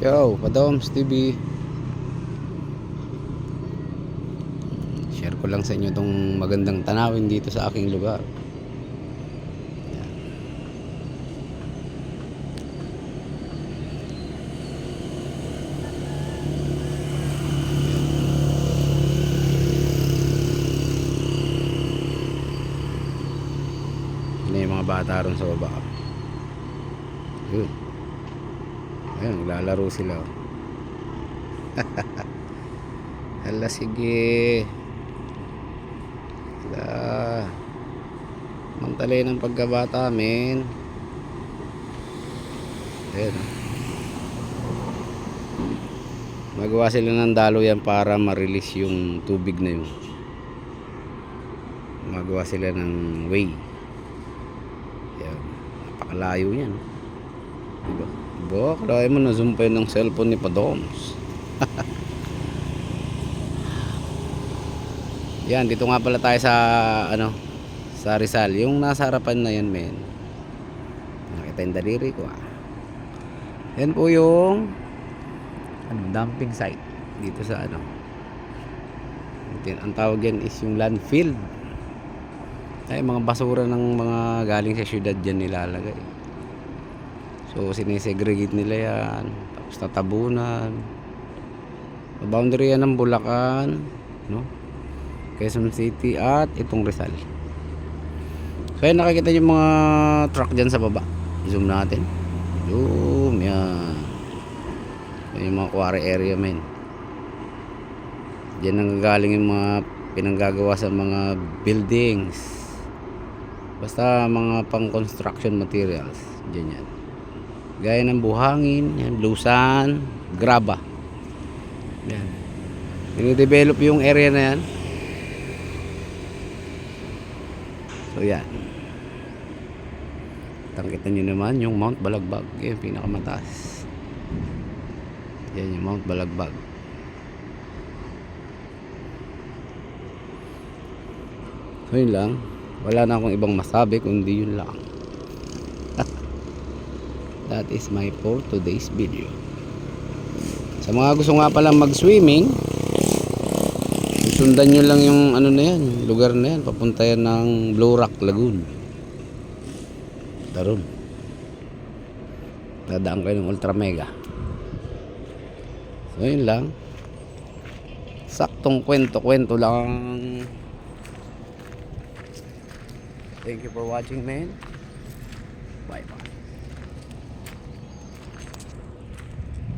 Padoms TV. Share ko lang sa inyo itong magandang tanawin dito sa aking lugar. Yan. Yung mga bata ron sa baba. Yun. Ayun, naglalaro sila. oh. Hala, sige. Hala. Mantalay ng pagkabata, men. Ayun. oh. Magawa sila ng dalo yan para ma-release yung tubig na yun. Magawa sila ng way. Yan. Napakalayo yan. oh. Diba? Diba? Kalahin mo na zoom pa yun ng cellphone ni Padoms. yan, dito nga pala tayo sa ano sa Rizal. Yung nasa harapan na yan, men. Nakita yung daliri ko ah. Yan po yung ano, dumping site dito sa ano. Ang tawag yan is yung landfill. Ay, mga basura ng mga galing sa syudad dyan nilalagay. So, sinesegregate nila yan. Tapos tatabunan. Boundary yan ng Bulacan, no? Quezon City at itong Rizal. So, yan nakikita yung mga truck dyan sa baba. Zoom natin. Zoom, yan. Yan yung mga quarry area, men. Diyan nanggagaling yung mga pinanggagawa sa mga buildings. Basta mga pang construction materials. Diyan yan. Gaya ng buhangin, yan, blusan, graba. Yan. Dinidevelop yung area na yan. So yan. Tangkita nyo naman yung Mount Balagbag. Yan, pinakamataas. Yan yung Mount Balagbag. So yun lang. Wala na akong ibang masabi kundi yun lang. That is my for today's video. Sa mga gusto nga palang mag-swimming, sundan nyo lang yung ano na yan, lugar na yan. Papunta yan ng Blue Rock Lagoon. Daron. Dadaan kayo ng Ultra Mega. So yun lang. Saktong kwento-kwento lang. Thank you for watching, man. Bye-bye.